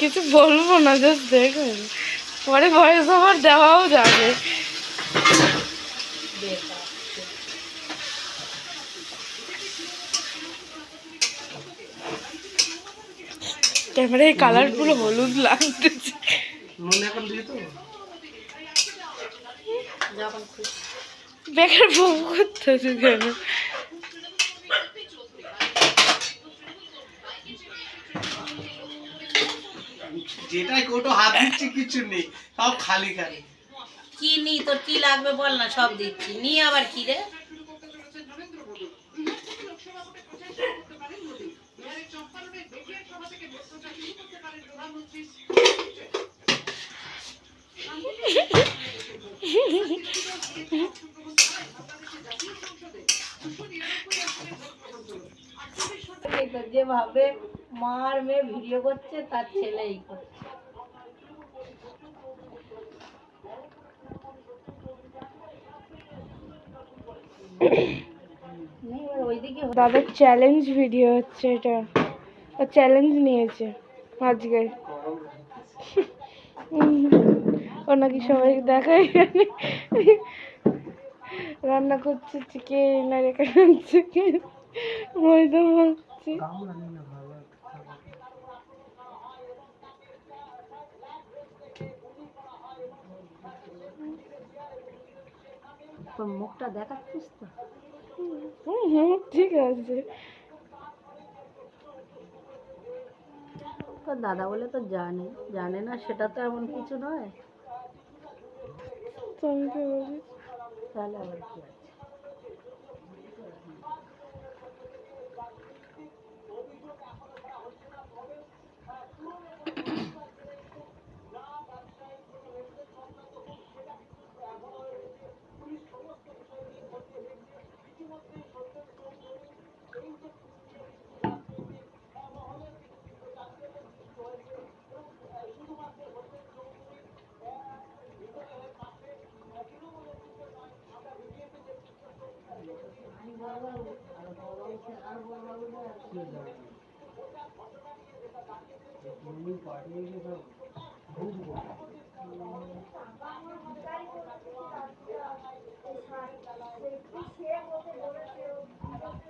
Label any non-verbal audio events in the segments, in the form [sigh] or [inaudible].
কিছু বলব না জাস্ট দেখো পরে ভয়েস ওভার দেওয়াও যাবে। ক্যামেরায় কালার পুরো হলুদ লাগতেছে। বেকার বউ করতেছে কেন? যেটাই কোটো হাত দিচ্ছি কিছু নেই সব খালি খালি। কি নি তোর কি লাগবে বল না সব দিচ্ছি। নি আবার কি রে? এই তো যে ভাবে মার মেয়ে ভিডিও করছে তার ছেলেই করছে নেই, এবার ওইদিকে হচ্ছে। দাদার চ্যালেঞ্জ ভিডিও হচ্ছে এটা। চ্যালেঞ্জ নিয়েছে আজকে। ও নাকি সবাই দেখায় রান্না করছে চিকেন আর এখানে চিকেন ময়দা মাখছে। তোর মুখটা দেখাচ্ছিস তো? হুম হুম ঠিক আছে। তোর দাদা বলে তো জানে জানে না সেটা তো এমন কিছু নয়। তাহলে আবার কি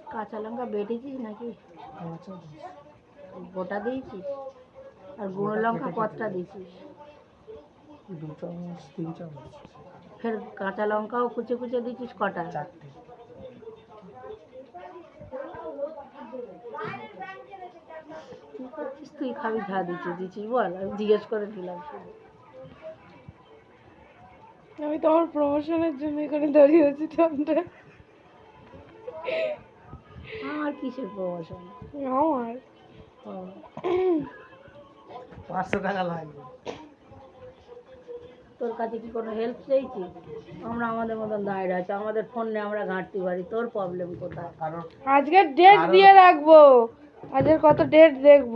কাঁচা লঙ্কা বেটেছিস নাকি গোটা দিয়েছিস আর গুঁড়ো লঙ্কা কতটা দিয়েছিস দু চামচ তিন চামচ ফের কাঁচা লঙ্কাও কুচে কুচে দিয়েছিস কটা চারটে কি করছিস তুই খাবি ঝা দিচ্ছিস দিচ্ছিস বল আমি জিজ্ঞেস করে দিলাম শুধু আমি তোমার প্রমোশনের জন্য এখানে দাঁড়িয়ে আছি ঠান্ডা। আমার কিসের প্রমোশন আমার? পাঁচশো টাকা লাগবে। তোর কাছে কি কোনো হেল্প চাইছি? আমরা আমাদের মতন দাঁড়িয়ে আছি আমাদের ফোন নিয়ে আমরা ঘাঁটতে পারি তোর প্রবলেম কোথায়? কারণ আজকের ডেট দিয়ে রাখব। আজকের কত ডেট দেখব?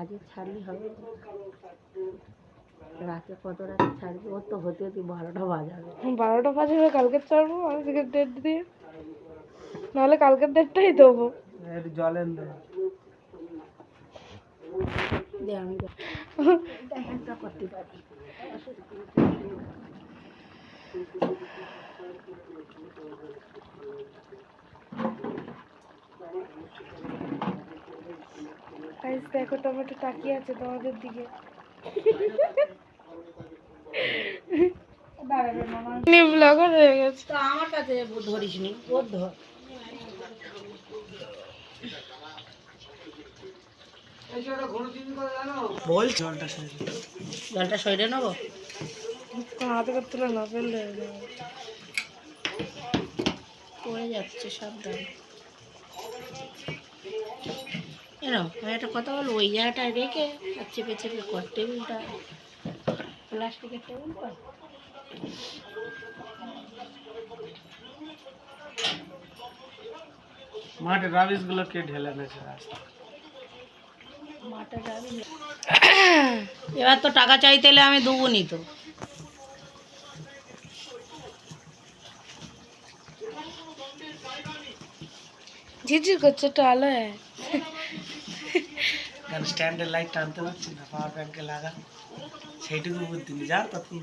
আজকে ছাড়লি হবে। রাতে কত রাতে ছাড়বি? ওর তো হতে হতে বারোটা বাজাবে। বারোটা হবে কালকে ছাড়বো আজকের ডেট দিয়ে। নাহলে কালকের ডেটটাই দেবো। দে। দে আমি দেখা করতে পারি। গাইস দেখো টমেটো তাকিয়ে আছে তোমাদের দিকে। ব্লগার হয়ে গেছে। তো আমার কাছে ধরিস নি ওর ধর। বল জলটা সেরে জলটা সইরে নেব? হাতে করতে না ফেললে পড়ে যাচ্ছে সাবধান। এনো আমি একটা কথা বলব ওই জায়গাটায় রেখে আর চেপে চেপে কর টেবিলটা প্লাস্টিকের টেবিল কর মাঠে রাবিশগুলো কে ঢেলে দিয়েছে রাস্তা মাঠে যাবি না। এবার তো টাকা চাইতে এলে আমি দেবো নি তো ঝিরঝির করছে একটু আলো হ্যাঁ কারণ স্ট্যান্ডের লাইট টানতে পারছি না পাওয়ার ব্যাংকে লাগা। সেইটুকু বুদ্ধি যা তখন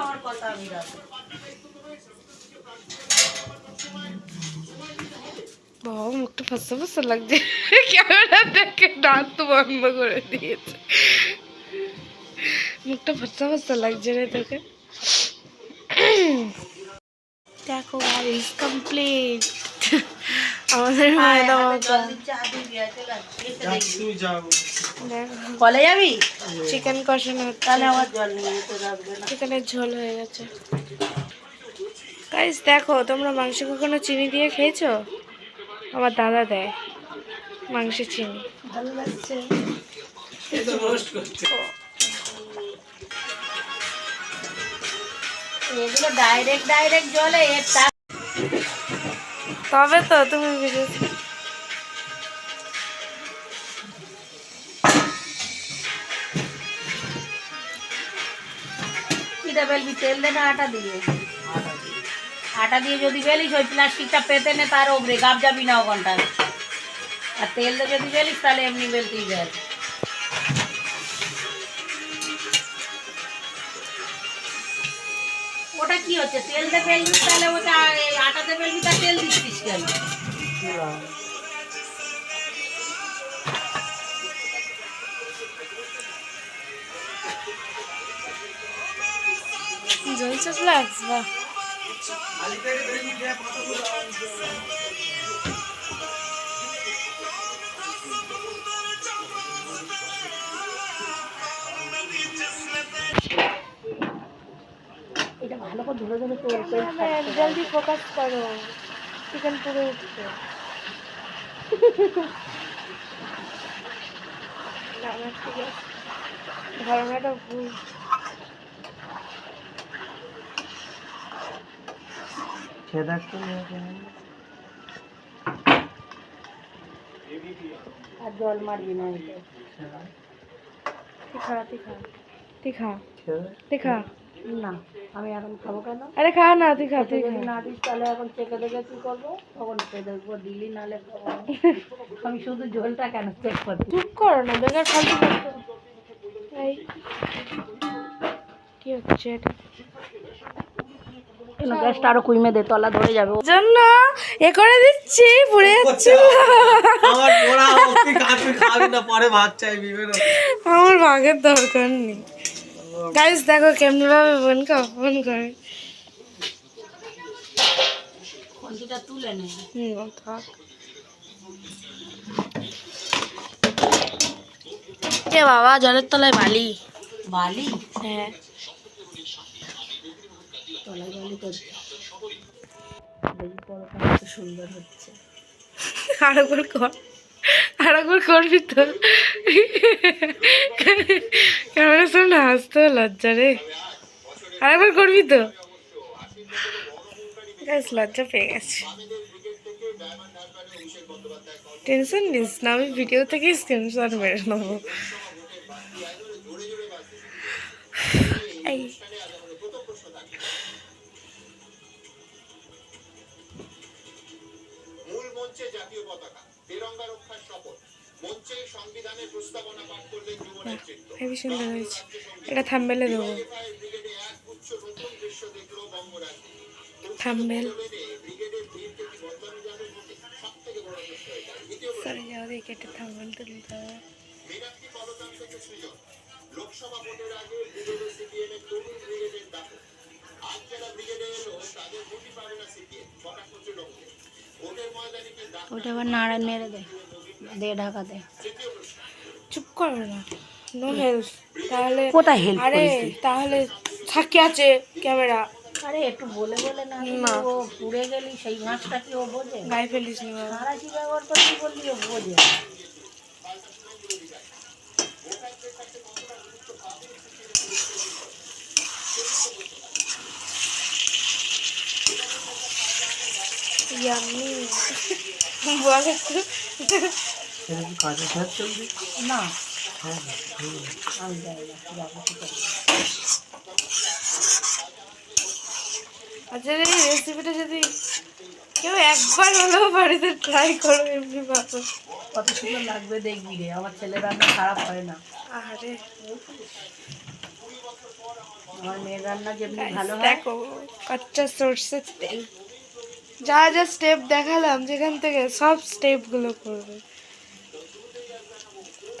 আমার কথা আমি রাখব বাবা মুখটা ফাঁসা ফাঁসা লাগছে ক্যামেরা দেখে দাঁত তো বন্ধ করে দিয়েছে মুখটা ফাঁসা ফাঁসা লাগছে রে তোকে দেখো গাইস কমপ্লিট আমাদের কলে যাবি? চিকেন কষানো তাহলে আমার জল চিকেনের ঝোল হয়ে গেছে। গাইস দেখো তোমরা মাংস কখনো চিনি দিয়ে খেয়েছো? আমার দাদা দেয় মাংসে চিনি। ভালো লাগছে। তো এগুলো ডাইরেক্ট ডাইরেক্ট জলে এর টাকা তবে তো তুমি বুঝেছ কিটা বেলবি তেল দে না আটা দিয়ে আটা দিয়ে যদি বেলিস ওই প্লাস্টিকটা পেতে নে তার ওপরে গাপ যাবি না ওখানটা আর তেল দিয়ে যদি বেলিস তাহলে এমনি বেলতেই যায় ওটা কি হচ্ছে? তেল দিয়ে বেলবি তাহলে ওটা আটাতে ফেলবি তা তেল দিচ্ছিস কেন? জ্বলছে ফ্লাক্স ভালো করে ধরে ধরে তোর তোর জলদি ফোকাস করো। চিকেন পুরো উঠছে। ধারণাটা ভুল। দেখতো আর জল মারবি না। এটা তুই খা তুই না আমি এখন খাব কেন? আরে খা না তুই খা তুই না দিস তাহলে এখন চেকে দেখে কি করব? তখন দেখব দিলি নালে [laughs] আমি শুধু ঝোলটা কেন চেক করছি? চুপ করো না বেকার ফালতু এই কি হচ্ছে এটা? গ্যাসটা আরও কুইমে দে তলা ধরে যাবে। জন্য এ করে দিচ্ছি পুড়ে যাচ্ছে। আমার পোড়া হোক তুই খাবি না পরে ভাত আমার ভাগের দরকার নেই। গাইস দেখো কেমনি ভাবে বোনকে অপমান করে। তুলে নে। হুম থাক। এ বাবা জলের তলায় বালি। বালি? হ্যাঁ। তলায় বালি করছে সুন্দর হচ্ছে। আরেকবার কর। আরেকবার করবি তো। ক্যামেরার সামনে হাসতে লজ্জা রে। আরেকবার করবি তো। গাইস লজ্জা পেয়ে গেছে। টেনশন নিস না, আমি ভিডিও থেকে স্ক্রিনশট মেরে নেব। এই। মঞ্চে জাতীয় পতাকা। তিরঙ্গা রক্ষার শপথ। মঞ্চে সংবিধানের প্রস্তাবনা পাঠ করলেন যুব নেতৃত্ব হেবি সুন্দর হয়েছে। এটা থাম্বেলে দেবো। থাম্বেল। সরে যাও দিয়ে কেটে থাম্বেল হবে। কলতান থেকে সৃজন। লোকসভা ভোটের আগে ব্রিগেডে সিপিএম এর তরুণ ব্রিগেডের দাপট। আজ যারা ব্রিগেডে এলো তাদের ভোটই পাবে না সিপিএম। কটাক্ষ তৃণমূলে ওটা আবার নাড়া নেড়ে দেয় দে ঢাকা দেয় চুপ কর না নো হেল্প তাহলে কোথায় হেল্প আরে তাহলে থাকি আছে ক্যামেরা। আরে একটু বলে বলে না ও পুড়ে গেলি সেই মাছটা কি ও বোঝে? গায়ে ফেলিস নি সারা কি ব্যবহার করতে বললি ও বোঝে। ইয়াম্মি [laughs] বল একটু। না। আমি যাই না যাব কি করব? আচ্ছা এই রেসিপিটা যদি কেউ একবার হলেও বাড়িতে ট্রাই করো এমনি ভাবো কত সুন্দর লাগবে দেখবি রে আমার ছেলের রান্না খারাপ হয় না। আরে আমার মেয়ের রান্না যেমনি ভালো হয়। দেখো কাঁচা সর্ষের তেল। যা যা স্টেপ দেখালাম, যেখান থেকে সব স্টেপগুলো করবে।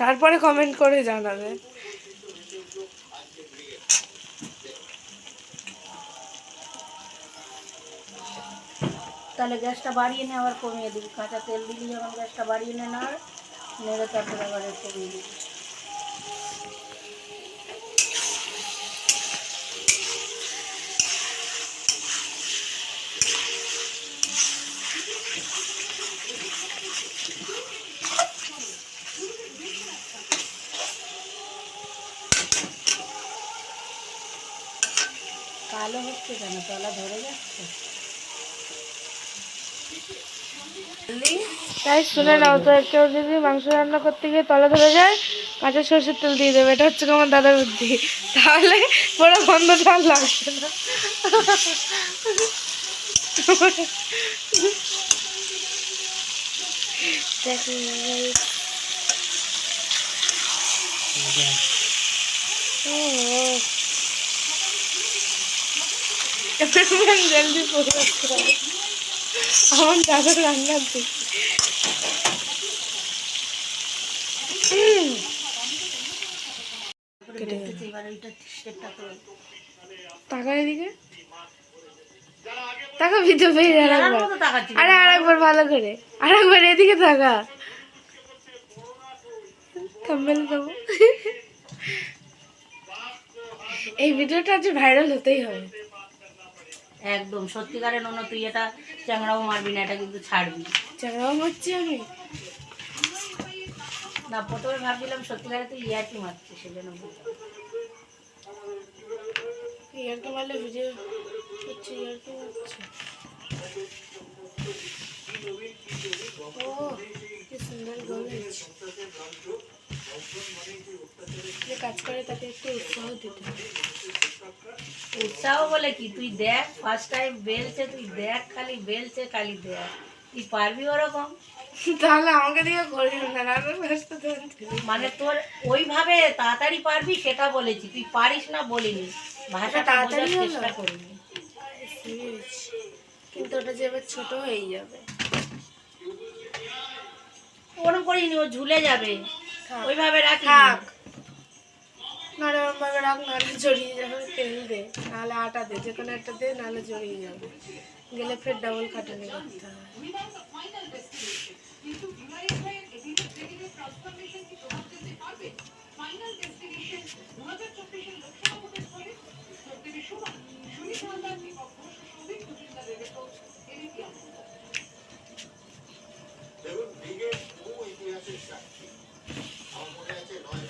তারপরে কমেন্ট করে জানাবে। তাহলে গ্যাসটা বাড়িয়ে নে, আবার কমিয়ে দিবি। কাঁচা তেল দিলি যখন গ্যাসটা বাড়িয়ে নে না নেড়ে তারপরে আবার কমিয়ে দিবি। কালো হচ্ছে কেন? তলা ধরে যাচ্ছে। তাই শুনে নাও তো কেউ যদি মাংস রান্না করতে গিয়ে তলা ধরে যায় কাঁচা সর্ষের তেল দিয়ে দেবে। এটা হচ্ছে আমার দাদার বুদ্ধি। তাহলে বড় গন্ধটা আর লাগবে না। জলদি আমার এবার এইটা স্টেপটা করে এদিকে টাকা ভিতরে পেয়ে আর আর আরেকবার ভালো করে আরেকবার এদিকে থাকা থাম্বেল দেবো এই ভিডিওটা আজ ভাইরাল হতেই হবে। একদম সত্যিকারের নন্য তুই এটা চ্যাংড়াও মারবি না এটা কিন্তু ছাড়বি। চাকরাও মারছি আমি? না প্রথমে ভাবছিলাম সত্যিকারে তুই ইয়ার্কি মারছিস সেজন্য। বললাম। মারলে ভিডিও হচ্ছে ইয়ারকে মারছে। ও কি সুন্দর যে কাজ করে তাকে একটু উৎসাহ দিতে উৎসাহ বলে কি? তুই দেখ ফার্স্ট টাইম বেলছে তুই দেখ খালি বেলছে খালি দেখ। তুই পারবি ওরকম? তাহলে আমাকে দিয়ে করি না রান্নার ব্যস্ত মানে তোর ওইভাবে তাড়াতাড়ি পারবি সেটা বলেছি তুই পারিস না বলিনি। ভাষাটা তাড়াতাড়ি চেষ্টা করিনি। কিন্তু ওটা যে এবার ছোট হয়ে যাবে। ওরকম করিনি ও ঝুলে যাবে। ওইভাবে রাখি থাক। নরম ভাবে রাখ নাহলে জড়িয়ে যাবে। তেল দে নাহলে আটা দে যে কোনো একটা দে নাহলে জড়িয়ে যাবে। গেলে ফের ডাবল খাটানি করতে হবে। দেখুন brigade Vamos ver aqui, nós.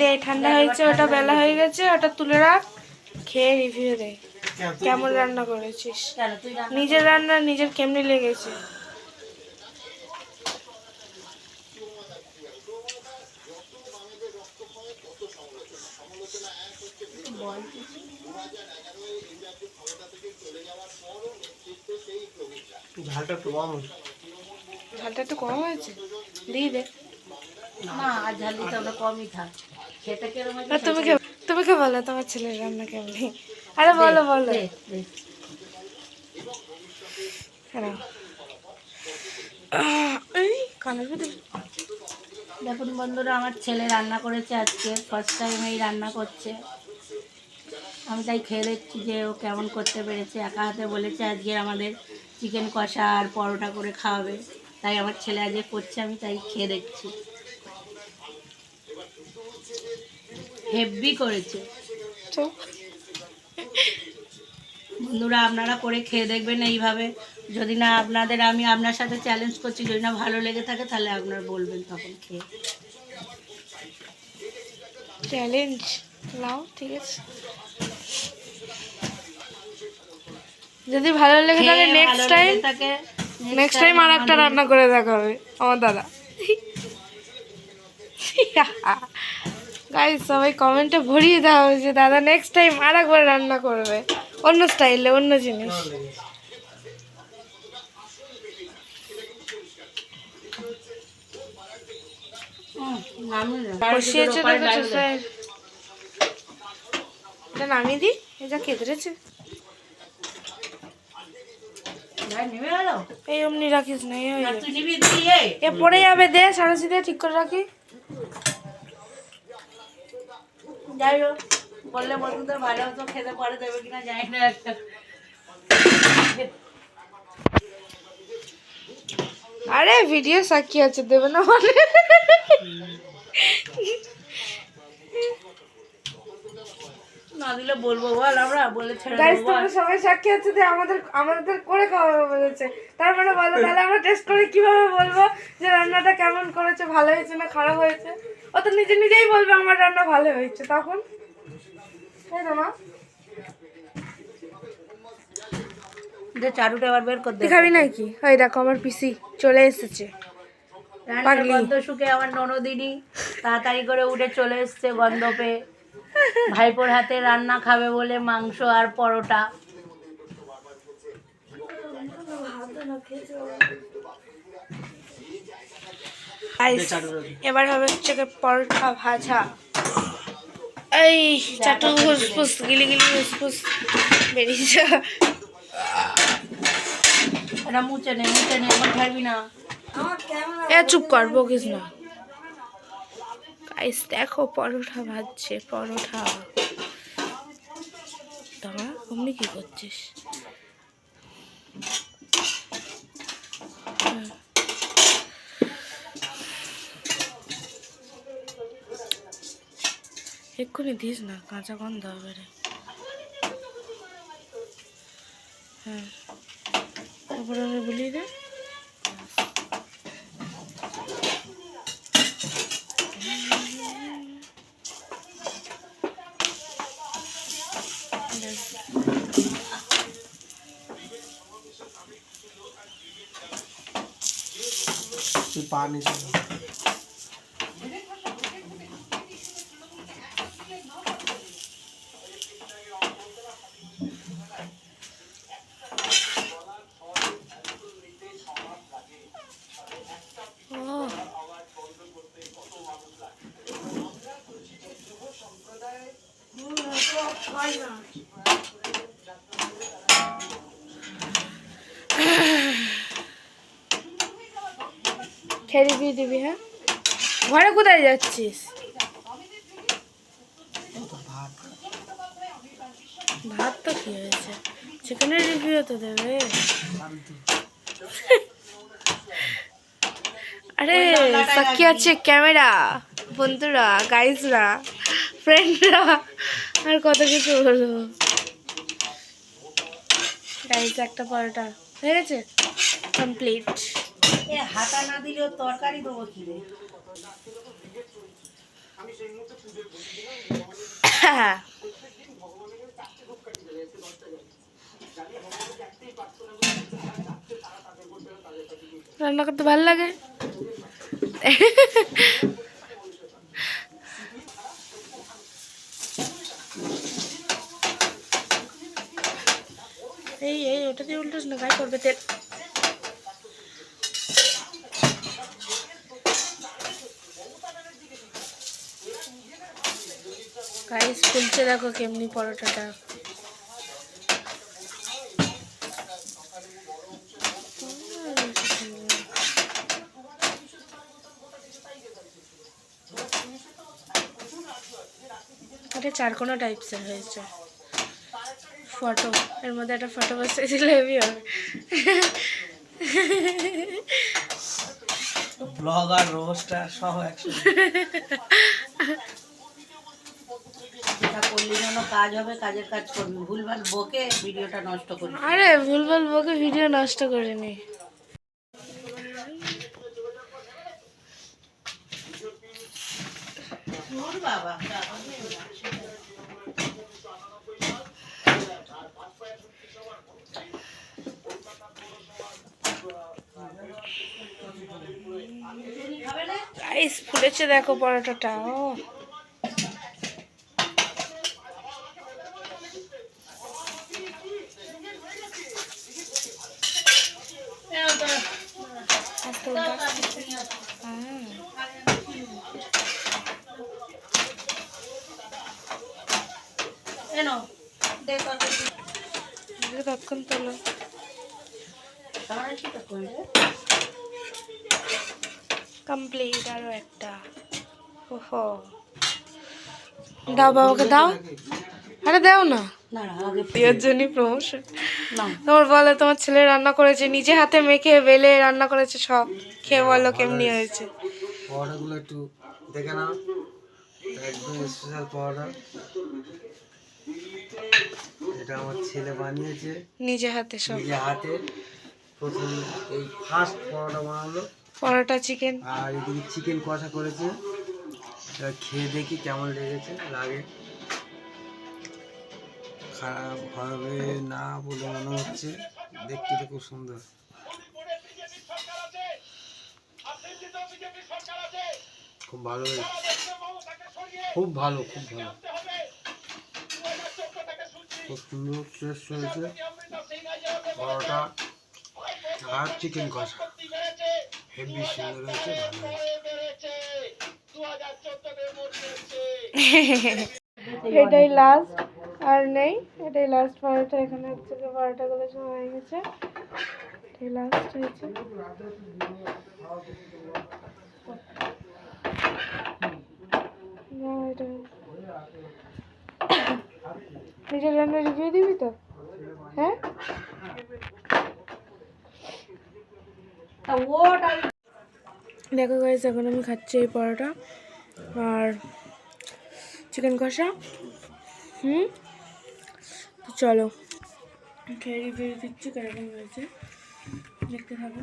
দে ঠান্ডা হয়েছে ওটা বেলা হয়ে গেছে ওটা তুলে রাখ খেয়ে রিভিউ দে। কেমন রান্না করেছিস? নিজের রান্না নিজের কেমনি লেগেছে? বল ঝালটা একটু কম হয়েছে। ঝালটা একটু কম হয়েছে? দিয়ে দে। তুমি কে তুমি কে বলো তোমার ছেলের রান্না কেমনি? আরে বলো বলো। দেখুন বন্ধুরা আমার ছেলে রান্না করেছে আজকে ফার্স্ট টাইম এই রান্না করছে। আমি তাই খেয়ে দেখছি যে ও কেমন করতে পেরেছে। একা হাতে বলেছে আজকে আমাদের চিকেন কষা আর পরোটা করে খাওয়াবে। তাই আমার ছেলে আজকে করছে আমি তাই খেয়ে দেখছি। হেভি করেছে। বন্ধুরা আপনারা করে খেয়ে দেখবেন এইভাবে। যদি না আপনাদের আমি আপনার সাথে চ্যালেঞ্জ করছি যদি না ভালো লেগে থাকে তাহলে আপনারা বলবেন তখন খেয়ে। চ্যালেঞ্জ নাও ঠিক আছে। যদি ভালো লেগে থাকে নেক্সট টাইম নেক্সট টাইম আর একটা রান্না করে দেখাবে আমার দাদা। [laughs] [laughs] গাইস সবাই কমেন্টে ভরিয়ে দাও যে দাদা নেক্সট টাইম আর একবার রান্না করবে। অন্য স্টাইলে অন্য জিনিস। নামিয়ে বসিয়েছে দেখেছ স্যার এটা নামিয়ে দিই? এটা এই অমনি রাখিস না দিয়ে এ পড়ে যাবে দে সিধে ঠিক করে রাখি। যাই হোক বললে বন্ধুদের ভালো হতো খেতে পরে দেবে কিনা জানি না। আরে ভিডিও সাক্ষী আছে দেবে না মানে। না দিলে বলব বল আমরা বলে ছেড়ে গাইস তোমরা সবাই সাক্ষী আছে যে আমাদের আমাদের করে খাওয়াবে বলেছে। তার মানে বলো তাহলে আমরা টেস্ট করে কীভাবে বলব যে রান্নাটা কেমন করেছে ভালো হয়েছে না খারাপ হয়েছে? ও তো নিজে নিজেই বলবে আমার রান্না ভালো হয়েছে তখন? তাই না মা। দে চারুটা এবার বের কর দে। তুই খাবি নাকি? ওই দেখো আমার পিসি চলে এসেছে। গন্ধ শুকে আমার ননদিনী তাড়াতাড়ি করে উঠে চলে এসছে গন্ধ পেয়ে ভাইপোর হাতে রান্না খাবে বলে মাংস আর পরোটা। এবার হবে হচ্ছে পরোটা ভাজা। এই চাটু ফুসফুস গিলি গিলি ফুসফুস বেরিয়েছে। এটা মুছে নে মুছে নে এখন খাবি না। এ চুপ কর বকিস না। গাইস দেখো পরোটা ভাজছে পরোটা। দাঁড়া অমনি কি করছিস? এক্ষুনি দিস না কাঁচা গন্ধ হবে রে হ্যাঁ তারপরে বলি রে তুই পা নিচে দে। ও খেয়ে রিভিউ দিবি হ্যাঁ? ঘরে কোথায় যাচ্ছিস? ভাত ভাত তো কি হয়েছে? চিকেনের রিভিউ তো দেবে। আরে সাক্ষী আছে ক্যামেরা বন্ধুরা গাইজরা ফ্রেন্ডরা আর কত কিছু হলো? গাইজ একটা পরোটা। হয়ে গেছে? কমপ্লিট এ হাতা না দিলেও তরকারি দেবো কি রে? [laughs] রান্না করতে ভালো লাগে [laughs] এই এই ওটা দিয়ে উল্টোস না গায়ে করবে তেল। গাইস ফুলছে দেখো কেমনি পরোটাটা। এটা চারকোনা টাইপসের হয়েছে। ফটো এর মধ্যে একটা ফটো বসে দিলে হেভি হবে। ব্লগার রোস্টার সহ একসাথে। করলে যেন কাজ হবে কাজের কাজ করবি। ভুলভাল বকে ভিডিওটা নষ্ট করবি আরে ভুলভাল বকে ভিডিও নষ্ট করিনি তোর বাবা গাইস ফুলেছে দেখো পরোটাটা ও আস্তে উল্টা। হুম। এনো দে তরকারি এদিকে তৎক্ষণ তোলো তাহলে কি করবে কমপ্লিট আরও একটা ওহো। দাও বাবাকে দাও। আরে দাও না। প্রমোশন তোমার বলে তোমার ছেলে রান্না করেছে নিজে হাতে মেখে বেলে রান্না করেছে সব। খেয়ে বলো কেমনি হয়েছে। পাউডারগুলো একটু দেখে নাও। একদম স্পেশাল পাউডার এটা আমার ছেলে বানিয়েছে। নিজে হাতে সব। নিজে হাতে। প্রথম এই ফার্স্ট পরোটা বানালো। পরোটা চিকেন আর এদিকে চিকেন কষা করেছে। এবার খেয়ে দেখি কেমন লেগেছে, লাগে। খারাপ হবে না বলে মনে হচ্ছে। দেখতে তো খুব সুন্দর। খুব ভালো খুব ভালো খুব ভালো। খুব সুন্দর টেস্ট হয়েছে। পরোটা আর চিকেন কষা। হেভি সুন্দর হয়েছে, ভালো হয়েছে। [laughs] এটাই লাস্ট আর নেই। এটাই লাস্ট পরোটা। এখানে হচ্ছে যে পরোটাগুলো সব হয়ে গেছে। এটাই লাস্ট হয়েছে। [coughs] নিজের রান্না রিভিউ দিবি তো? হ্যাঁ? দেখো গাইস এখন আমি খাচ্ছি এই পরোটা। আর চিকেন কষা। হুম? তো চলো। খেয়ে রিভিউ দিচ্ছি কেরকম হয়েছে? দেখতে থাকো।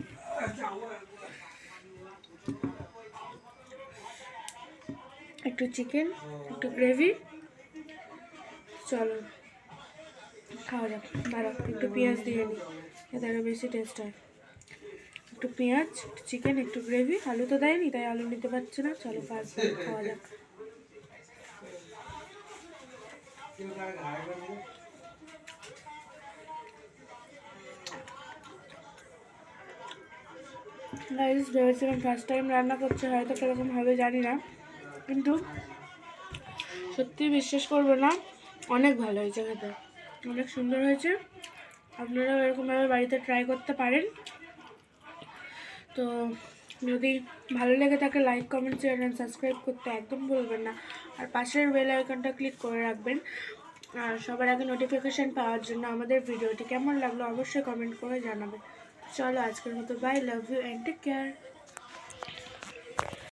একটু চিকেন একটু গ্রেভি চলো, খাওয়া যাক। দাঁড়াও, একটু পেঁয়াজ দিয়ে নিই এতে আরও বেশি টেস্ট হয়। একটু পেঁয়াজ, একটু চিকেন একটু গ্রেভি আলু তো দেয়নি, তাই আলু নিতে পারছে না। চলো ফার্স্ট খাওয়া যাক। গাইস ভেবেছিলাম ফার্স্ট টাইম রান্না করছে, হয়তো কীরকম হবে জানি না। কিন্তু সত্যি বিশ্বাস করব না, অনেক ভালো হয়েছে খেতে। অনেক সুন্দর হয়েছে। আপনারাও এরকমভাবে বাড়িতে ট্রাই করতে পারেন। তো যদি ভালো লেগে থাকে like comment share and subscribe করতে একদম ভুলবেন না। আর পাশের বেল আইকনটা ক্লিক করে রাখবেন। আর সবার আগে নোটিফিকেশান পাওয়ার জন্য আমাদের ভিডিওটি কেমন লাগল অবশ্যই কমেন্ট করে জানাবেন। চলো আজকের মতো bye love you and take care